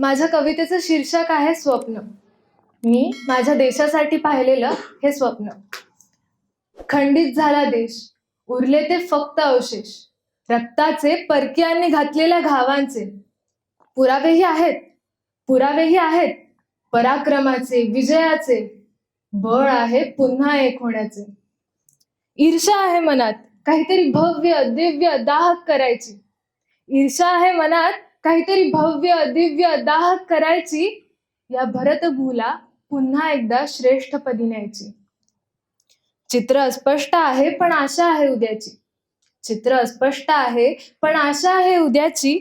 माझ्या कवितेचं शीर्षक आहे स्वप्न. मी माझ्या देशासाठी पाहिलेलं हे स्वप्न. खंडित झाला देश उरले ते फक्त अवशेष. रक्ताचे परकीयांनी घातलेल्या घावांचे. पुरावेही आहेत पुरावेही आहेत. पराक्रमाचे विजयाचे. बळ आहे पुन्हा एक होण्याचे. ईर्षा आहे मनात काहीतरी भव्य दिव्य दाहक करायची. ईर्षा आहे मनात काहीतरी भव्य दिव्य दाह करायची या भरतभूला पुन्हा एकदा श्रेष्ठपदी न्यायची. चित्र अस्पष्ट आहे पण आशा आहे उद्याची. चित्र अस्पष्ट आहे पण आशा आहे उद्याची.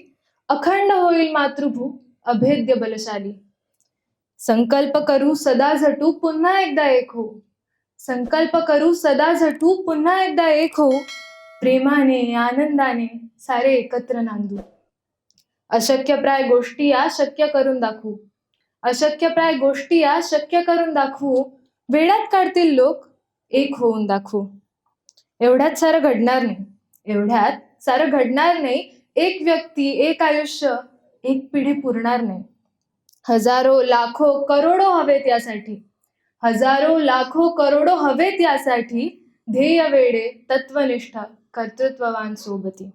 अखंड होईल मातृभू अभेद्य बलशाली. संकल्प करू सदा झटू पुन्हा एकदा एक हो संकल्प करू सदा झटू पुन्हा एकदा एक हो प्रेमाने आनंदाने सारे एकत्र नांदू. अशक्यप्राय गोष्टी या शक्य करून दाखवू. अशक्यप्राय गोष्टी या शक्य करून दाखवू. वेळात काढतील लोक एक होऊन दाखवू. एवढ्यात सारं घडणार नाही. एवढ्यात सारं घडणार नाही. एक व्यक्ती एक आयुष्य एक पिढी पुरणार नाही. हजारो लाखो करोडो हवेत यासाठी. हजारो लाखो करोडो हवेत यासाठी ध्येय वेळे तत्वनिष्ठा कर्तृत्ववान सोबती.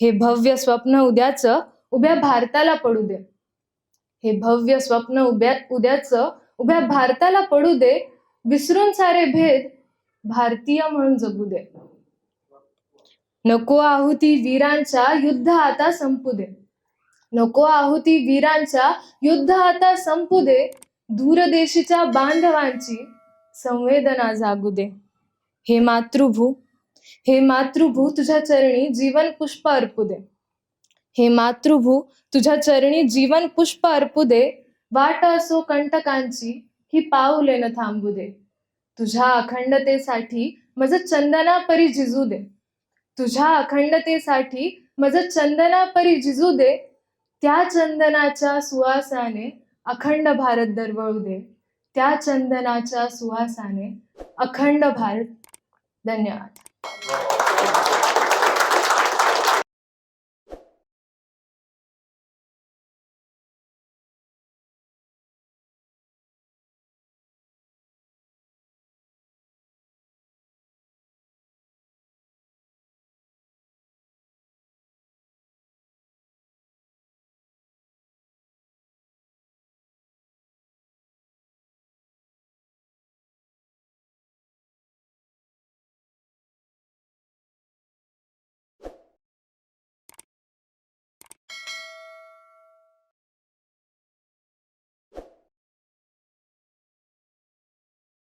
हे भव्य स्वप्न उद्याचं उभ्या भारताला पडू दे. हे भव्य स्वप्न उभ्या उद्याच उभ्या भारताला पडू दे. विसरून सारे भेद भारतीय म्हणून जगू दे. नको आहुती वीरांच्या युद्ध आता संपू दे. नको आहुती वीरांच्या युद्ध आता संपू दे. दूरदेशीच्या बांधवांची संवेदना जागू दे. हे मातृभू हे मातृभू तुझ्या चरणी जीवन पुष्प अर्पू दे. हे मातृभू तुझ्या चरणी जीवन पुष्प अर्पू दे वाट असो कंटकांची ही पाऊले न थांबू दे तुझ्या अखंडतेसाठी माझं चंदना परी जिजू दे तुझ्या अखंडतेसाठी माझं चंदना परी जिजू दे त्या चंदनाच्या सुवासाने अखंड भारत दरवळू दे त्या चंदनाच्या सुवासाने अखंड भारत. धन्यवाद.